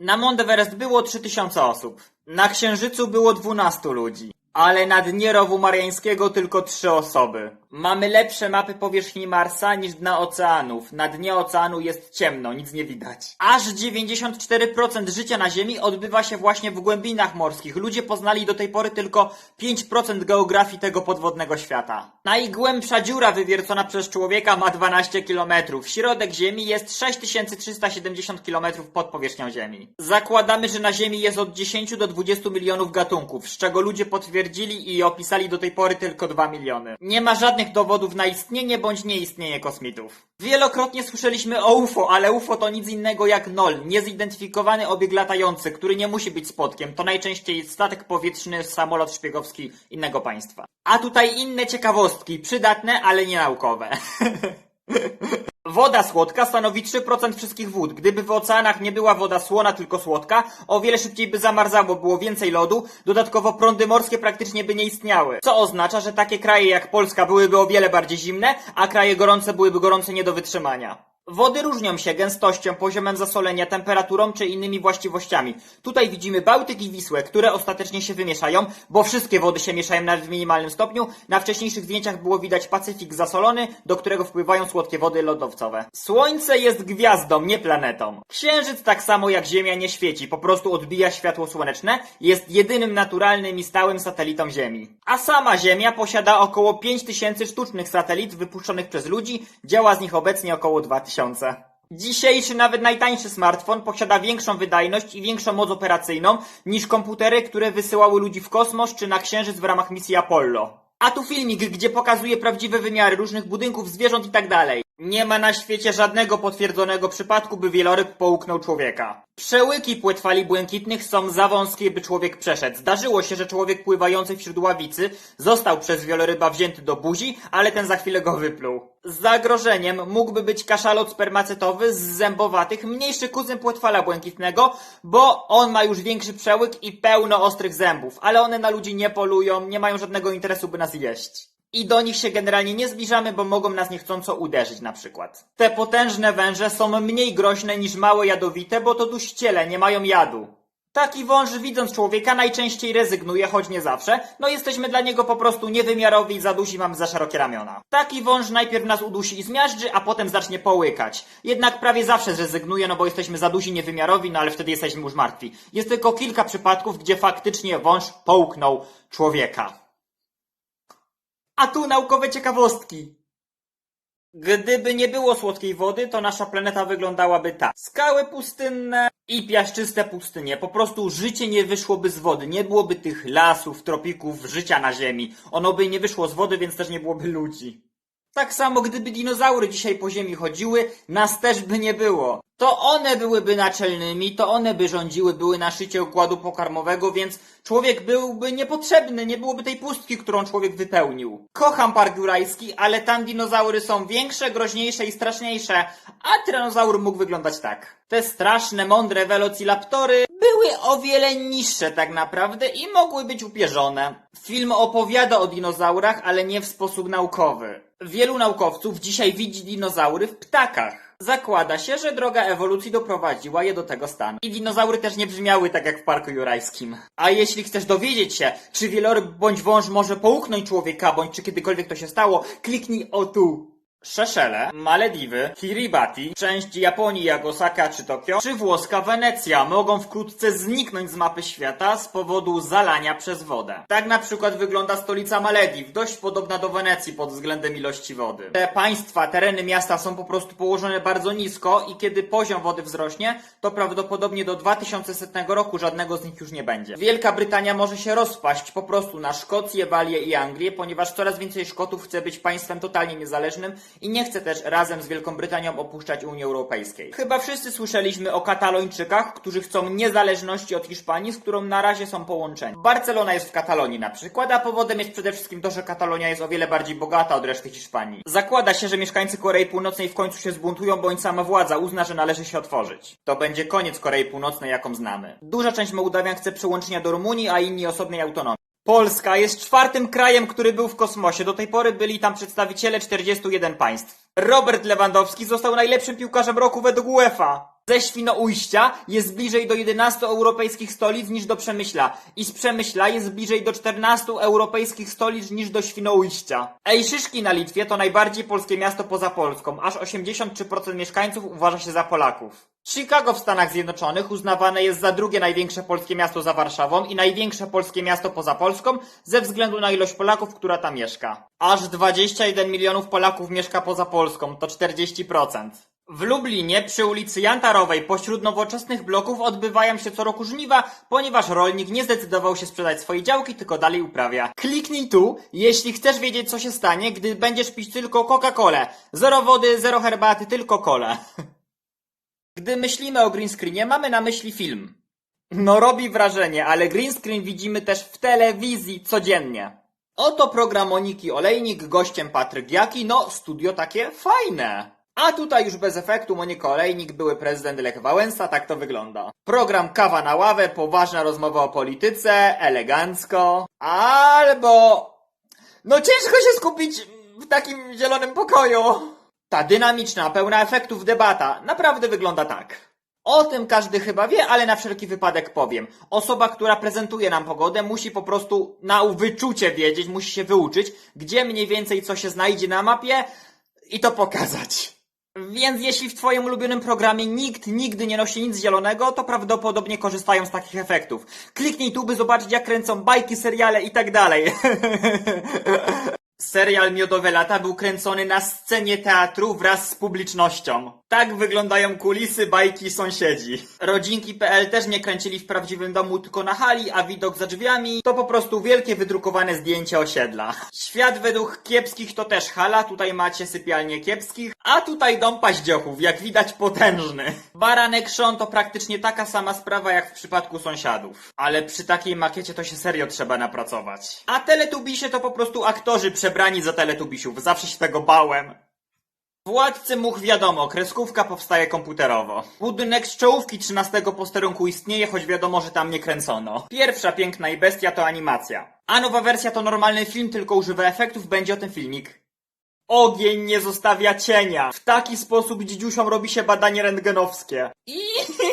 Na Mount Everest było 3000 osób. Na Księżycu było 12 ludzi. Ale na dnie rowu mariańskiego tylko 3 osoby. Mamy lepsze mapy powierzchni Marsa niż dna oceanów. Na dnie oceanu jest ciemno, nic nie widać. Aż 94% życia na Ziemi odbywa się właśnie w głębinach morskich. Ludzie poznali do tej pory tylko 5% geografii tego podwodnego świata. Najgłębsza dziura wywiercona przez człowieka ma 12 km. Środek Ziemi jest 6370 km pod powierzchnią Ziemi. Zakładamy, że na Ziemi jest od 10 do 20 milionów gatunków, z czego ludzie potwierdzili i opisali do tej pory tylko 2 miliony. Nie ma żadnych dowodów na istnienie bądź nieistnienie kosmitów. Wielokrotnie słyszeliśmy o UFO, ale UFO to nic innego jak NOL, niezidentyfikowany obiekt latający, który nie musi być spotkiem. To najczęściej statek powietrzny, samolot szpiegowski innego państwa. A tutaj inne ciekawostki, przydatne, ale nie naukowe. Woda słodka stanowi 3% wszystkich wód. Gdyby w oceanach nie była woda słona, tylko słodka, o wiele szybciej by zamarzało, było więcej lodu, dodatkowo prądy morskie praktycznie by nie istniały. Co oznacza, że takie kraje jak Polska byłyby o wiele bardziej zimne, a kraje gorące byłyby gorące nie do wytrzymania. Wody różnią się gęstością, poziomem zasolenia, temperaturą czy innymi właściwościami. Tutaj widzimy Bałtyk i Wisłę, które ostatecznie się wymieszają, bo wszystkie wody się mieszają nawet w minimalnym stopniu. Na wcześniejszych zdjęciach było widać Pacyfik zasolony, do którego wpływają słodkie wody lodowcowe. Słońce jest gwiazdą, nie planetą. Księżyc tak samo jak Ziemia nie świeci, po prostu odbija światło słoneczne, jest jedynym naturalnym i stałym satelitą Ziemi. A sama Ziemia posiada około 5000 sztucznych satelit wypuszczonych przez ludzi, działa z nich obecnie około 2000. Dzisiejszy, nawet najtańszy smartfon posiada większą wydajność i większą moc operacyjną niż komputery, które wysyłały ludzi w kosmos czy na Księżyc w ramach misji Apollo. A tu filmik, gdzie pokazuje prawdziwe wymiary różnych budynków, zwierząt i tak. Nie ma na świecie żadnego potwierdzonego przypadku, by wieloryb połknął człowieka. Przełyki płetw fali błękitnych są za wąskie, by człowiek przeszedł. Zdarzyło się, że człowiek pływający wśród ławicy został przez wieloryba wzięty do buzi, ale ten za chwilę go wypluł. Zagrożeniem mógłby być kaszalot spermacytowy z zębowatych, mniejszy kuzyn płetwala błękitnego, bo on ma już większy przełyk i pełno ostrych zębów, ale one na ludzi nie polują, nie mają żadnego interesu, by nas jeść. I do nich się generalnie nie zbliżamy, bo mogą nas niechcąco uderzyć na przykład. Te potężne węże są mniej groźne niż małe jadowite, bo to duściele, nie mają jadu. Taki wąż widząc człowieka najczęściej rezygnuje, choć nie zawsze. No jesteśmy dla niego po prostu niewymiarowi i za dusi mamy za szerokie ramiona. Taki wąż najpierw nas udusi i zmiażdży, a potem zacznie połykać. Jednak prawie zawsze zrezygnuje, no bo jesteśmy za dusi, niewymiarowi, no ale wtedy jesteśmy już martwi. Jest tylko kilka przypadków, gdzie faktycznie wąż połknął człowieka. A tu naukowe ciekawostki. Gdyby nie było słodkiej wody, to nasza planeta wyglądałaby tak. Skały pustynne i piaszczyste pustynie. Po prostu życie nie wyszłoby z wody. Nie byłoby tych lasów, tropików, życia na Ziemi. Ono by nie wyszło z wody, więc też nie byłoby ludzi. Tak samo gdyby dinozaury dzisiaj po ziemi chodziły, nas też by nie było. To one byłyby naczelnymi, to one by rządziły, były na szycie układu pokarmowego, więc człowiek byłby niepotrzebny, nie byłoby tej pustki, którą człowiek wypełnił. Kocham Park Jurajski, ale tam dinozaury są większe, groźniejsze i straszniejsze, a tyranozaur mógł wyglądać tak. Te straszne, mądre velociraptory były o wiele niższe tak naprawdę i mogły być upierzone. Film opowiada o dinozaurach, ale nie w sposób naukowy. Wielu naukowców dzisiaj widzi dinozaury w ptakach. Zakłada się, że droga ewolucji doprowadziła je do tego stanu. I dinozaury też nie brzmiały tak jak w Parku Jurajskim. A jeśli chcesz dowiedzieć się, czy wieloryb bądź wąż może połknąć człowieka, bądź czy kiedykolwiek to się stało, kliknij o tu. Szeszele, Malediwy, Kiribati, część Japonii jak Osaka czy Tokio, czy włoska Wenecja mogą wkrótce zniknąć z mapy świata z powodu zalania przez wodę. Tak na przykład wygląda stolica Malediw, dość podobna do Wenecji pod względem ilości wody. Te państwa, tereny miasta są po prostu położone bardzo nisko i kiedy poziom wody wzrośnie, to prawdopodobnie do 2100 roku żadnego z nich już nie będzie. Wielka Brytania może się rozpaść po prostu na Szkocję, Walię i Anglię, ponieważ coraz więcej Szkotów chce być państwem totalnie niezależnym i nie chce też razem z Wielką Brytanią opuszczać Unii Europejskiej. Chyba wszyscy słyszeliśmy o Katalończykach, którzy chcą niezależności od Hiszpanii, z którą na razie są połączeni. Barcelona jest w Katalonii na przykład, a powodem jest przede wszystkim to, że Katalonia jest o wiele bardziej bogata od reszty Hiszpanii. Zakłada się, że mieszkańcy Korei Północnej w końcu się zbuntują, bądź sama władza uzna, że należy się otworzyć. To będzie koniec Korei Północnej, jaką znamy. Duża część Mołdawian chce przyłączenia do Rumunii, a inni osobnej autonomii. Polska jest czwartym krajem, który był w kosmosie. Do tej pory byli tam przedstawiciele 41 państw. Robert Lewandowski został najlepszym piłkarzem roku według UEFA. Ze Świnoujścia jest bliżej do 11 europejskich stolic niż do Przemyśla. I z Przemyśla jest bliżej do 14 europejskich stolic niż do Świnoujścia. Ej, Szyszki na Litwie to najbardziej polskie miasto poza Polską. Aż 83% mieszkańców uważa się za Polaków. Chicago w Stanach Zjednoczonych uznawane jest za drugie największe polskie miasto za Warszawą i największe polskie miasto poza Polską ze względu na ilość Polaków, która tam mieszka. Aż 21 milionów Polaków mieszka poza Polską, to 40%. W Lublinie przy ulicy Jantarowej pośród nowoczesnych bloków odbywają się co roku żniwa, ponieważ rolnik nie zdecydował się sprzedać swojej działki, tylko dalej uprawia. Kliknij tu, jeśli chcesz wiedzieć co się stanie, gdy będziesz pić tylko Coca-Colę. Zero wody, zero herbaty, tylko kole. Gdy myślimy o green screenie, mamy na myśli film. No robi wrażenie, ale green screen widzimy też w telewizji codziennie. Oto program Moniki Olejnik, gościem Patryk Jaki, no studio takie fajne. A tutaj już bez efektu Monika Olejnik, były prezydent Lech Wałęsa, tak to wygląda. Program Kawa na ławę, poważna rozmowa o polityce, elegancko. Albo... No ciężko się skupić w takim zielonym pokoju. Ta dynamiczna, pełna efektów debata naprawdę wygląda tak. O tym każdy chyba wie, ale na wszelki wypadek powiem. Osoba, która prezentuje nam pogodę, musi po prostu na wyczucie wiedzieć, musi się wyuczyć, gdzie mniej więcej co się znajdzie na mapie i to pokazać. Więc jeśli w Twoim ulubionym programie nikt nigdy nie nosi nic zielonego, to prawdopodobnie korzystają z takich efektów. Kliknij tu, by zobaczyć jak kręcą bajki, seriale i tak dalej. Serial Miodowe Lata był kręcony na scenie teatru wraz z publicznością. Tak wyglądają kulisy bajki sąsiedzi. Rodzinki.pl też nie kręcili w prawdziwym domu, tylko na hali, a widok za drzwiami to po prostu wielkie wydrukowane zdjęcie osiedla. Świat według kiepskich to też hala, tutaj macie sypialnię kiepskich, a tutaj dom paździochów, jak widać potężny. Baranek Szon to praktycznie taka sama sprawa jak w przypadku sąsiadów. Ale przy takiej makiecie to się serio trzeba napracować. A teletubisie to po prostu aktorzy przebrani za teletubisiów, zawsze się tego bałem. Władcy much wiadomo, kreskówka powstaje komputerowo. Budynek z czołówki 13 posterunku istnieje, choć wiadomo, że tam nie kręcono. Pierwsza Piękna i Bestia to animacja. A nowa wersja to normalny film, tylko używa efektów, będzie o tym filmik. Ogień nie zostawia cienia. W taki sposób dzidziusiom robi się badanie rentgenowskie. I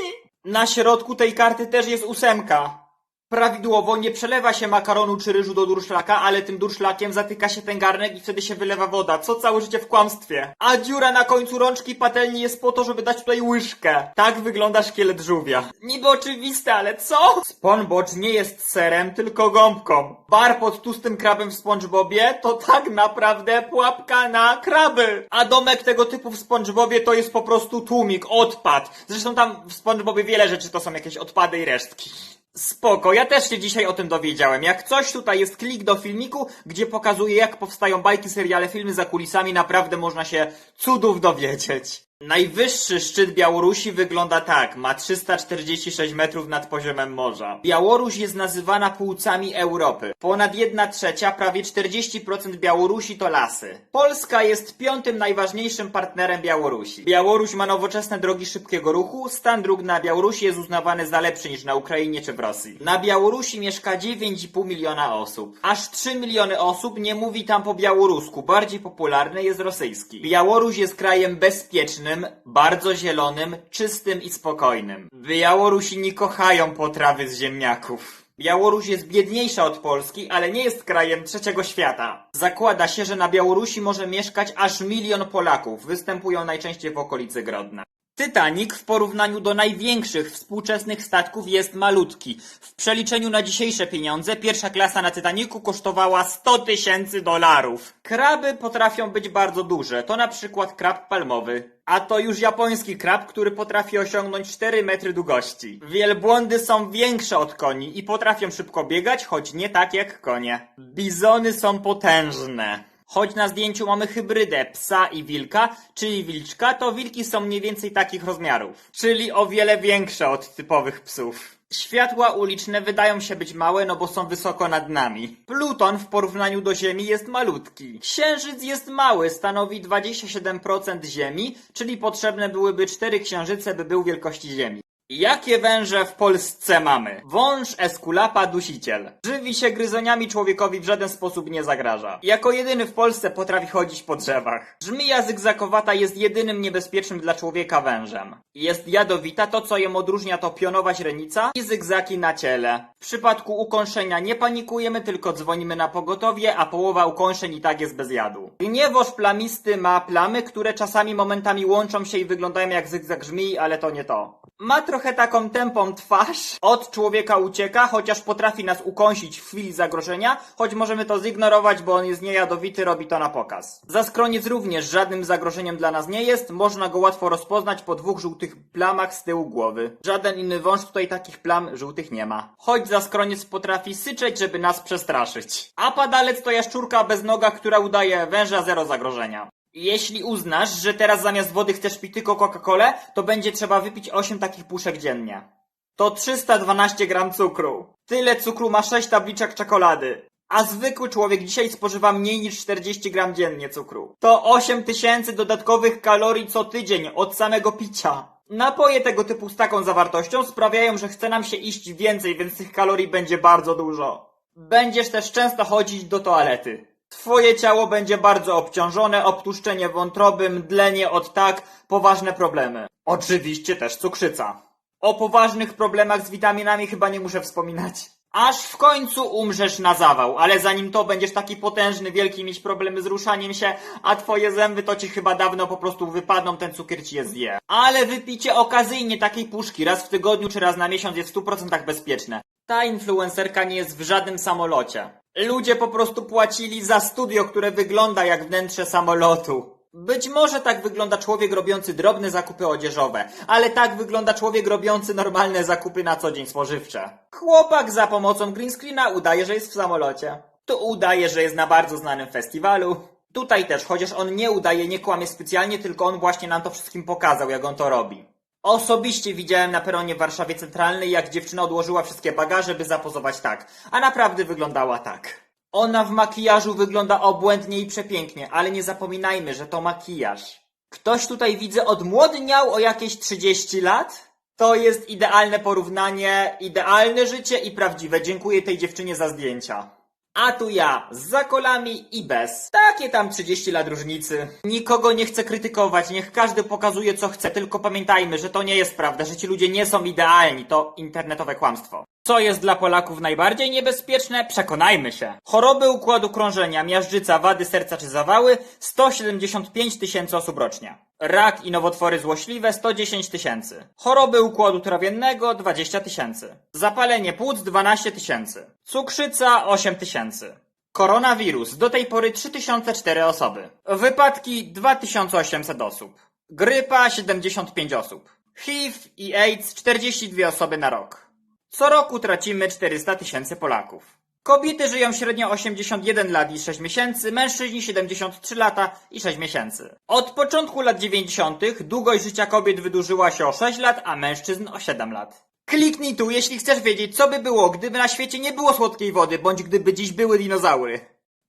na środku tej karty też jest ósemka. Prawidłowo nie przelewa się makaronu czy ryżu do durszlaka, ale tym durszlakiem zatyka się ten garnek i wtedy się wylewa woda. Co całe życie w kłamstwie. A dziura na końcu rączki patelni jest po to, żeby dać tutaj łyżkę. Tak wygląda szkielet żółwia. Niby oczywiste, ale co? SpongeBob nie jest serem, tylko gąbką. Bar pod tłustym krabem w SpongeBobie to tak naprawdę pułapka na kraby. A domek tego typu w SpongeBobie to jest po prostu tłumik, odpad. Zresztą tam w SpongeBobie wiele rzeczy to są jakieś odpady i resztki. Spoko, ja też się dzisiaj o tym dowiedziałem. Jak coś, tutaj jest klik do filmiku, gdzie pokazuje jak powstają bajki, seriale, filmy za kulisami. Naprawdę można się cudów dowiedzieć. Najwyższy szczyt Białorusi wygląda tak. Ma 346 metrów nad poziomem morza. Białoruś jest nazywana płucami Europy. Ponad 1 trzecia, prawie 40% Białorusi to lasy. Polska jest piątym najważniejszym partnerem Białorusi. Białoruś ma nowoczesne drogi szybkiego ruchu. Stan dróg na Białorusi jest uznawany za lepszy niż na Ukrainie czy w Rosji. Na Białorusi mieszka 9,5 miliona osób. Aż 3 miliony osób nie mówi tam po białorusku. Bardziej popularny jest rosyjski. Białoruś jest krajem bezpiecznym, bardzo zielonym, czystym i spokojnym. Białorusini kochają potrawy z ziemniaków. Białoruś jest biedniejsza od Polski, ale nie jest krajem trzeciego świata. Zakłada się, że na Białorusi może mieszkać aż milion Polaków. Występują najczęściej w okolicy Grodna. Titanic w porównaniu do największych współczesnych statków jest malutki. W przeliczeniu na dzisiejsze pieniądze pierwsza klasa na Titanicu kosztowała 100 tysięcy dolarów. Kraby potrafią być bardzo duże, to na przykład krab palmowy. A to już japoński krab, który potrafi osiągnąć 4 metry długości. Wielbłądy są większe od koni i potrafią szybko biegać, choć nie tak jak konie. Bizony są potężne. Choć na zdjęciu mamy hybrydę psa i wilka, czyli wilczka, to wilki są mniej więcej takich rozmiarów. Czyli o wiele większe od typowych psów. Światła uliczne wydają się być małe, no bo są wysoko nad nami. Pluton w porównaniu do Ziemi jest malutki. Księżyc jest mały, stanowi 27% Ziemi, czyli potrzebne byłyby 4 księżyce, by był wielkości Ziemi. Jakie węże w Polsce mamy? Wąż Esculapa dusiciel. Żywi się gryzoniami, człowiekowi w żaden sposób nie zagraża. Jako jedyny w Polsce potrafi chodzić po drzewach. Żmija zygzakowata jest jedynym niebezpiecznym dla człowieka wężem. Jest jadowita, to co ją odróżnia to pionowa źrenica i zygzaki na ciele. W przypadku ukąszenia nie panikujemy, tylko dzwonimy na pogotowie, a połowa ukąszeń i tak jest bez jadu. Gniewoż plamisty ma plamy, które czasami momentami łączą się i wyglądają jak zygzak żmii, ale to nie to. Ma trochę taką tępą twarz, od człowieka ucieka, chociaż potrafi nas ukąsić w chwili zagrożenia, choć możemy to zignorować, bo on jest niejadowity, robi to na pokaz. Zaskroniec również żadnym zagrożeniem dla nas nie jest, można go łatwo rozpoznać po dwóch żółtych plamach z tyłu głowy. Żaden inny wąż tutaj takich plam żółtych nie ma. Choć zaskroniec potrafi syczeć, żeby nas przestraszyć. A padalec to jaszczurka bez noga, która udaje węża zero zagrożenia. Jeśli uznasz, że teraz zamiast wody chcesz pić tylko Coca-Colę, to będzie trzeba wypić 8 takich puszek dziennie. To 312 gram cukru. Tyle cukru ma 6 tabliczek czekolady. A zwykły człowiek dzisiaj spożywa mniej niż 40 gram dziennie cukru. To 8000 dodatkowych kalorii co tydzień od samego picia. Napoje tego typu z taką zawartością sprawiają, że chce nam się iść więcej, więc tych kalorii będzie bardzo dużo. Będziesz też często chodzić do toalety. Twoje ciało będzie bardzo obciążone, obtłuszczenie wątroby, mdlenie od tak, poważne problemy. Oczywiście też cukrzyca. O poważnych problemach z witaminami chyba nie muszę wspominać. Aż w końcu umrzesz na zawał, ale zanim to będziesz taki potężny, wielki, mieć problemy z ruszaniem się, a twoje zęby to ci chyba dawno po prostu wypadną, ten cukier ci je zje. Ale wypicie okazyjnie takiej puszki raz w tygodniu czy raz na miesiąc jest w 100% bezpieczne. Ta influencerka nie jest w żadnym samolocie. Ludzie po prostu płacili za studio, które wygląda jak wnętrze samolotu. Być może tak wygląda człowiek robiący drobne zakupy odzieżowe, ale tak wygląda człowiek robiący normalne zakupy na co dzień spożywcze. Chłopak za pomocą green screena udaje, że jest w samolocie. Tu udaje, że jest na bardzo znanym festiwalu. Tutaj też, chociaż on nie udaje, nie kłamie specjalnie, tylko on właśnie nam to wszystkim pokazał, jak on to robi. Osobiście widziałem na peronie w Warszawie Centralnej, jak dziewczyna odłożyła wszystkie bagaże, by zapozować tak. A naprawdę wyglądała tak. Ona w makijażu wygląda obłędnie i przepięknie, ale nie zapominajmy, że to makijaż. Ktoś tutaj widzę odmłodniał o jakieś 30 lat? To jest idealne porównanie, idealne życie i prawdziwe. Dziękuję tej dziewczynie za zdjęcia. A tu ja, z zakolami i bez. Takie tam 30 lat różnicy. Nikogo nie chcę krytykować, niech każdy pokazuje co chce, tylko pamiętajmy, że to nie jest prawda, że ci ludzie nie są idealni, to internetowe kłamstwo. Co jest dla Polaków najbardziej niebezpieczne? Przekonajmy się. Choroby układu krążenia, miażdżyca, wady serca czy zawały 175 tysięcy osób rocznie. Rak i nowotwory złośliwe 110 tysięcy. Choroby układu trawiennego 20 tysięcy. Zapalenie płuc 12 tysięcy. Cukrzyca 8 tysięcy. Koronawirus do tej pory 3004 osoby. Wypadki 2800 osób. Grypa 75 osób. HIV i AIDS 42 osoby na rok. Co roku tracimy 400 tysięcy Polaków. Kobiety żyją średnio 81 lat i 6 miesięcy, mężczyźni 73 lata i 6 miesięcy. Od początku lat 90. długość życia kobiet wydłużyła się o 6 lat, a mężczyzn o 7 lat. Kliknij tu, jeśli chcesz wiedzieć, co by było, gdyby na świecie nie było słodkiej wody, bądź gdyby dziś były dinozaury.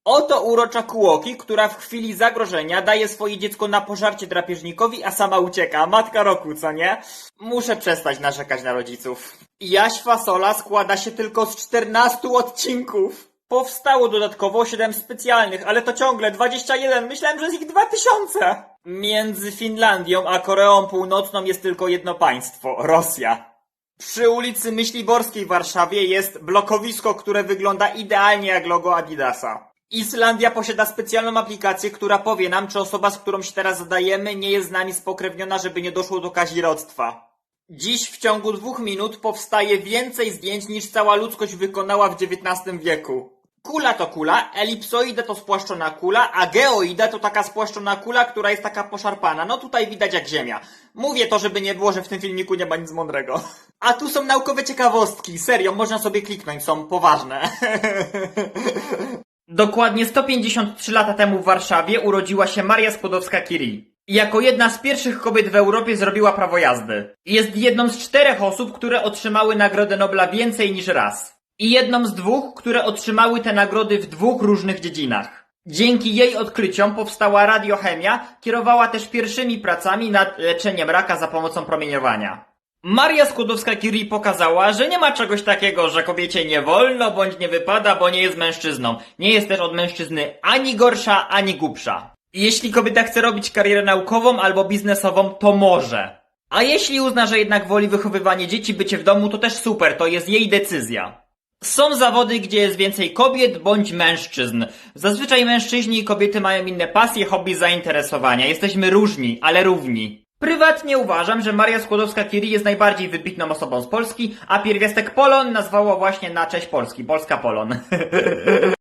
Oto urocza Kuoki, która w chwili zagrożenia daje swoje dziecko na pożarcie drapieżnikowi, a sama ucieka. Matka roku, co nie? Muszę przestać narzekać na rodziców. Jaś Fasola składa się tylko z 14 odcinków. Powstało dodatkowo 7 specjalnych, ale to ciągle 21. Myślałem, że jest ich 2000. Między Finlandią a Koreą Północną jest tylko jedno państwo Rosja. Przy ulicy Myśliborskiej w Warszawie jest blokowisko, które wygląda idealnie jak logo Adidasa. Islandia posiada specjalną aplikację, która powie nam, czy osoba, z którą się teraz zadajemy, nie jest z nami spokrewniona, żeby nie doszło do kazirodztwa. Dziś w ciągu dwóch minut powstaje więcej zdjęć niż cała ludzkość wykonała w XIX wieku. Kula to kula, elipsoida to spłaszczona kula, a geoida to taka spłaszczona kula, która jest taka poszarpana. No tutaj widać jak ziemia. Mówię to, żeby nie było, że w tym filmiku nie ma nic mądrego. A tu są naukowe ciekawostki. Serio, można sobie kliknąć, są poważne. Dokładnie 153 lata temu w Warszawie urodziła się Maria Skłodowska-Curie. Jako jedna z pierwszych kobiet w Europie zrobiła prawo jazdy. Jest jedną z czterech osób, które otrzymały Nagrodę Nobla więcej niż raz. I jedną z dwóch, które otrzymały te nagrody w dwóch różnych dziedzinach. Dzięki jej odkryciom powstała radiochemia, kierowała też pierwszymi pracami nad leczeniem raka za pomocą promieniowania. Maria Skłodowska-Curie pokazała, że nie ma czegoś takiego, że kobiecie nie wolno bądź nie wypada, bo nie jest mężczyzną. Nie jest też od mężczyzny ani gorsza, ani głupsza. Jeśli kobieta chce robić karierę naukową albo biznesową, to może. A jeśli uzna, że jednak woli wychowywanie dzieci, bycie w domu, to też super, to jest jej decyzja. Są zawody, gdzie jest więcej kobiet bądź mężczyzn. Zazwyczaj mężczyźni i kobiety mają inne pasje, hobby, zainteresowania. Jesteśmy różni, ale równi. Prywatnie uważam, że Maria Skłodowska-Curie jest najbardziej wybitną osobą z Polski, a pierwiastek Polon nazwała właśnie na cześć Polski. Polska Polon.